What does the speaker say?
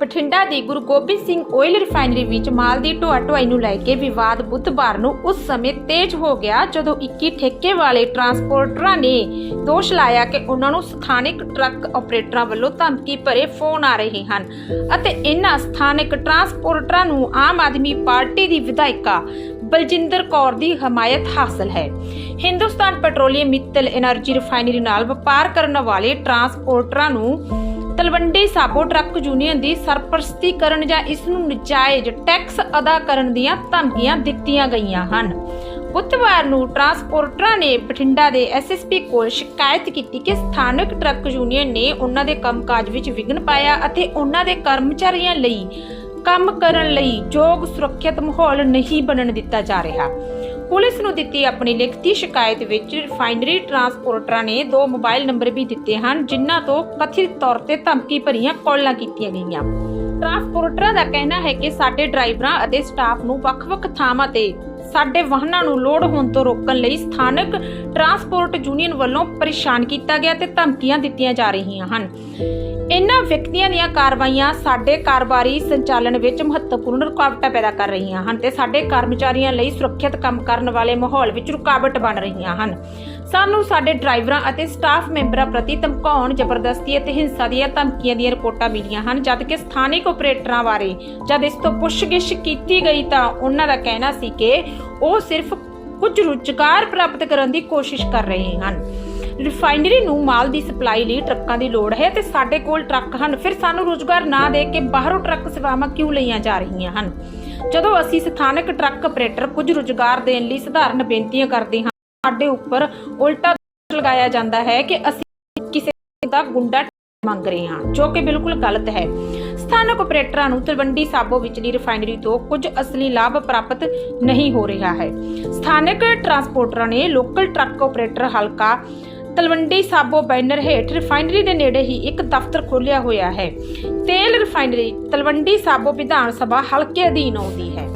ਬਠਿੰਡਾ ਦੀ Guru Gobind Singh oil refinery ਵਿੱਚ ਮਾਲ ਦੀ ਢੋਆ ਢੁਆਈ ਨੂੰ ਲੈ ਕੇ ਵਿਵਾਦ ਬੁੱਧਵਾਰ ਨੂੰ ਉਸ ਸਮੇਂ ਤੇਜ਼ ਹੋ ਗਿਆ ਜਦੋਂ 21 ਠੇਕੇ ਵਾਲੇ ਟਰਾਂਸਪੋਰਟਰਾਂ ਨੇ ਦੋਸ਼ ਲਾਇਆ ਕਿ ਉਹਨਾਂ ਨੂੰ ਸਥਾਨਕ ਟਰੱਕ ਆਪਰੇਟਰਾਂ ਵੱਲੋਂ ਧਮਕੀ ਭਰੇ ਫੋਨ ਆ ਰਹੇ ਹਨ ਅਤੇ ਇਹਨਾਂ ਸਥਾਨਕ ਟਰਾਂਸਪੋਰਟਰਾਂ ਨੂੰ ਆਮ ਆਦਮੀ ਪਾਰਟੀ ਦੀ ਵਿਧਾਇਕਾ ਬਲਜਿੰਦਰ ਕੌਰ ਦੀ ਹਮਾਇਤ ਹਾਸਲ ਹੈ। Hindustan petroleum Mittal energy refinery ਨਾਲ ਵਪਾਰ ਕਰਨ ਵਾਲੇ ਟਰਾਂਸਪੋਰਟਰਾਂ ਨੂੰ ਤਲਵੰਡੀ ਸਾਬੋ ਟਰੱਕ ਯੂਨੀਅਨ ਦੀ ਸਰਪ੍ਰਸਤੀ ਕਰਨ ਜਾਂ ਇਸ ਨੂੰ ਨਜਾਇਜ਼ ਟੈਕਸ ਅਦਾ ਕਰਨ ਦੀਆਂ ਧਮਕੀਆਂ ਦਿੱਤੀਆਂ ਗਈਆਂ ਹਨ। ਬੁੱਧਵਾਰ ਨੂੰ ਟਰਾਂਸਪੋਰਟਰਾਂ ਨੇ ਬਠਿੰਡਾ ਦੇ ਐਸਐਸਪੀ ਕੋਲ ਸ਼ਿਕਾਇਤ ਕੀਤੀ ਕਿ ਸਥਾਨਕ ਟਰੱਕ ਯੂਨੀਅਨ ਨੇ ਉਹਨਾਂ ਦੇ ਕੰਮਕਾਜ ਵਿੱਚ ਵਿਘਨ ਪਾਇਆ ਅਤੇ ਉਹਨਾਂ ਦੇ ਕਰਮਚਾਰੀਆਂ ਲਈ ਕੰਮ ਕਰਨ ਲਈ ਯੋਗ ਸੁਰੱਖਿਅਤ ਮਾਹੌਲ ਨਹੀਂ ਬਣਨ ਦਿੱਤਾ ਜਾ ਰਿਹਾ। ਪੁਲਿਸ ਨੂੰ ਦਿੱਤੀ ਆਪਣੀ ਲਿਖਤੀ ਸ਼ਿਕਾਇਤ ਵਿੱਚ ਰਿਫਾਈਨਰੀ ਟਰਾਂਸਪੋਰਟਰਾਂ ਨੇ ਦੋ ਮੋਬਾਈਲ ਨੰਬਰ ਵੀ ਦਿੱਤੇ ਹਨ, ਜਿਨ੍ਹਾਂ ਤੋਂ ਕਥਿਤ ਤੌਰ ਤੇ ਧਮਕੀ ਭਰੀਆਂ ਕਾਲਾਂ ਕੀਤੀਆਂ ਗਈਆਂ। ਟਰਾਂਸਪੋਰਟਰਾਂ ਦਾ ਕਹਿਣਾ ਹੈ ਕਿ ਸਾਡੇ ਡਰਾਈਵਰਾਂ ਅਤੇ ਸਟਾਫ ਨੂੰ ਵੱਖ-ਵੱਖ ਥਾਵਾਂ ਤੇ ਸਾਡੇ ਵਾਹਨਾਂ ਨੂੰ ਲੋਡ ਹੋਣ ਤੋਂ ਰੋਕਣ ਲਈ ਸਥਾਨਕ ਟਰਾਂਸਪੋਰਟ ਯੂਨੀਅਨ ਵੱਲੋਂ ਪਰੇਸ਼ਾਨ ਕੀਤਾ ਗਿਆ ਤੇ ਧਮਕੀਆਂ ਦਿੱਤੀਆਂ ਜਾ ਰਹੀਆਂ ਹਨ। ਇਨ੍ਹਾਂ ਵਿਅਕਤੀਆਂ ਦੀਆਂ ਕਾਰਵਾਈਆਂ ਸਾਡੇ ਕਾਰੋਬਾਰੀ ਸੰਚਾਲਨ ਵਿੱਚ ਮਹੱਤਵਪੂਰਨ ਰੁਕਾਵਟਾਂ ਪੈਦਾ ਕਰ ਰਹੀਆਂ ਹਨ ਤੇ ਸਾਡੇ ਕਰਮਚਾਰੀਆਂ ਲਈ ਸੁਰੱਖਿਅਤ ਕੰਮ ਕਰਨ ਵਾਲੇ ਮਾਹੌਲ ਵਿੱਚ ਰੁਕਾਵਟ ਬਣ ਰਹੀਆਂ ਹਨ। ਸਾਨੂੰ ਸਾਡੇ ਡਰਾਈਵਰਾਂ ਅਤੇ ਸਟਾਫ ਮੈਂਬਰਾਂ ਪ੍ਰਤੀ ਧਮਕਾਉਣ, ਜ਼ਬਰਦਸਤੀ ਅਤੇ ਹਿੰਸਾ ਦੀਆਂ ਧਮਕੀਆਂ ਦੀਆਂ ਰਿਪੋਰਟਾਂ ਮਿਲੀਆਂ ਹਨ ਜਦਕਿ ਸਥਾਨਿਕ ਆਪਰੇਟਰਾਂ ਬਾਰੇ ਜਦ ਇਸ ਤੋਂ ਪੁੱਛਗਿੱਛ ਕੀਤੀ ਗਈ ਤਾਂ ਉਹਨਾਂ ਦਾ ਕਹਿਣਾ ਸੀ ਕਿ ਉਹ ਸਿਰਫ ਕੁਝ ਰੁਜ਼ਗਾਰ ਪ੍ਰਾਪਤ ਕਰਨ ਦੀ ਕੋਸ਼ਿਸ਼ ਕਰ ਰਹੇ ਹਨ। ਰਿਫਾਈਨਰੀ ਨੂੰ ਮਾਲ ਦੀ ਸਪਲਾਈ ਲਈ ਟਰੱਕਾਂ ਦੀ ਲੋੜ ਹੈ ਤੇ ਸਾਡੇ ਕੋਲ ਟਰੱਕ ਹਨ। ਫਿਰ ਸਾਨੂੰ ਰੁਜ਼ਗਾਰ ਨਾ ਦੇ ਕੇ ਬਾਹਰੋਂ ਟਰੱਕ ਸੇਵਾਵਾਂ ਕਿਉਂ ਲਈਆਂ ਜਾ ਰਹੀਆਂ ਹਨ? ਜਦੋਂ ਅਸੀਂ ਸਥਾਨਕ ਟਰੱਕ ਆਪਰੇਟਰ ਕੁਝ ਰੁਜ਼ਗਾਰ ਦੇਣ ਲਈ ਸਧਾਰਨ ਬੇਨਤੀਆਂ ਕਰਦੇ ਹਾਂ, ਸਾਡੇ ਉੱਪਰ ਉਲਟਾ ਲਗਾਇਆ ਜਾਂਦਾ ਹੈ ਕਿ ਅਸੀਂ ਕਿਸੇ ਦਾ ਗੁੰਡਾ ਮੰਗ ਰਹੇ ਹਾਂ, ਜੋ ਕਿ ਬਿਲਕੁਲ ਗਲਤ ਹੈ। ਸਥਾਨਕ ਆਪਰੇਟਰਾਂ ਨੂੰ ਤਲਵੰਡੀ ਸਾਬੋ ਵਿਚਲੀ ਰਿਫਾਈਨਰੀ ਤੋਂ ਕੁਝ ਅਸਲੀ ਲਾਭ ਪ੍ਰਾਪਤ ਨਹੀਂ ਹੋ ਰਿਹਾ ਹੈ। ਸਥਾਨਕ ਟਰਾਂਸਪੋਰਟਰਾਂ ਨੇ ਲੋਕਲ ਟਰੱਕ ਆਪਰੇਟਰ ਹਲਕਾ ਤਲਵੰਡੀ ਸਾਬੋ ਬੈਨਰ ਹੇਠ ਰਿਫਾਈਨਰੀ ਦੇ ਨੇੜੇ ਹੀ ਇੱਕ ਦਫ਼ਤਰ ਖੋਲ੍ਹਿਆ ਹੋਇਆ ਹੈ। ਤੇਲ ਰਿਫਾਈਨਰੀ ਤਲਵੰਡੀ ਸਾਬੋ ਵਿਧਾਨ ਸਭਾ ਹਲਕੇ ਅਧੀਨ ਆਉਂਦੀ ਹੈ।